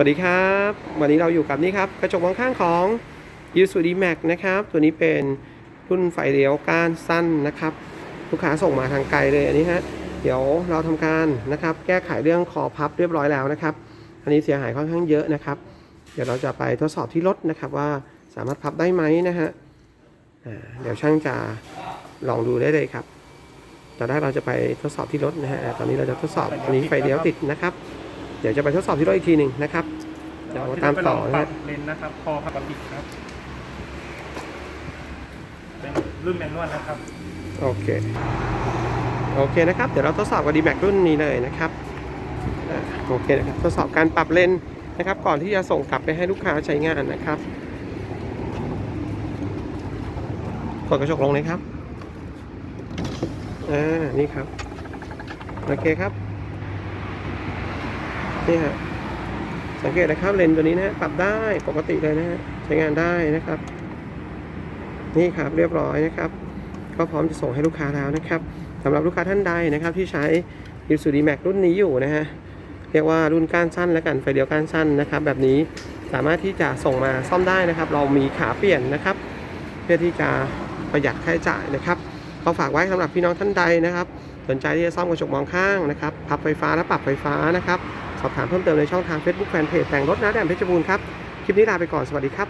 วัสดีครับ วันนี้เราอยู่กับนี่ครับ กระจกมองข้างของ u s u d Max นะครับ ตัวนี้เป็นรุ่นไฟเลี้ยวก้านสั้นนะครับ ลูกค้าส่งมาทางไกลเลยอันนี้ฮะเดี๋ยวเราทำการนะครับ แก้ไขเรื่องคอพับเรียบร้อยแล้วนะครับ อันนี้เสียหายค่อนข้างเยอะนะครับ เดี๋ยวเราจะไปทดสอบที่รถนะครับว่าสามารถพับได้ไหมนะฮะเดี๋ยวช่างจะลองดูได้เลยครับตอนแรกเราจะไปทดสอบที่รถนะฮะตอนนี้เราจะทดสอบอันนี้ไฟเลี้ยวติดนะครับ เดี๋ยวจะไปทดสอบที่รถอีกทีหนึ่งนะครับเดี๋ยวมาตามต่อนะปรัฮะบเลนนะครับ คอพับปิดครับเป็นรุ่นแมนนวลนะครับ โอเค โอเคนะครับ เดี๋ยวเราทดสอบกับ D-Max รุ่นนี้เลยนะครับอ่าโอเคนะครับ ทดสอบการปรับเลนนะครับ ก่อนที่จะส่งกลับไปให้ลูกค้าใช้งานนะครับกดกระจกลงเลยครับ อ่า นี่ครับ โอเคครับ นี่ฮะสังเกตนะครับเลนตัวนี้นะฮะปรับได้ปกติเลยนะฮะใช้งานได้นะครับ นี่ครับเรียบร้อยนะครับ ก็พร้อมจะส่งให้ลูกค้าแล้วนะครับสำหรับลูกค้าท่านใดนะครับ ที่ใช้ i s u d i Max รุ่นนี้อยู่นะฮะเรียกว่ารุ่นก้านสั้นและกันไฟเดียวก้านสั้นนะครับ แบบนี้สามารถที่จะส่งมาซ่อมได้นะครับ เรามีขาเปลี่ยนนะครับ เพื่อที่จะประหยัดค่าใช้จ่ายนะครับก็ฝากไว้สำหรับพี่น้องท่านใดนะครับ สนใจที่จะซ่อมกระจกมองข้างนะครับ พับไฟฟ้าและปรับไฟฟ้านะครับ สอบถามเพิ่มเติมในช่องทาง Facebook Fanpage แต่งรถนะแดนเพชรบูรณ์ครับ คลิปนี้ลาไปก่อนสวัสดีครับ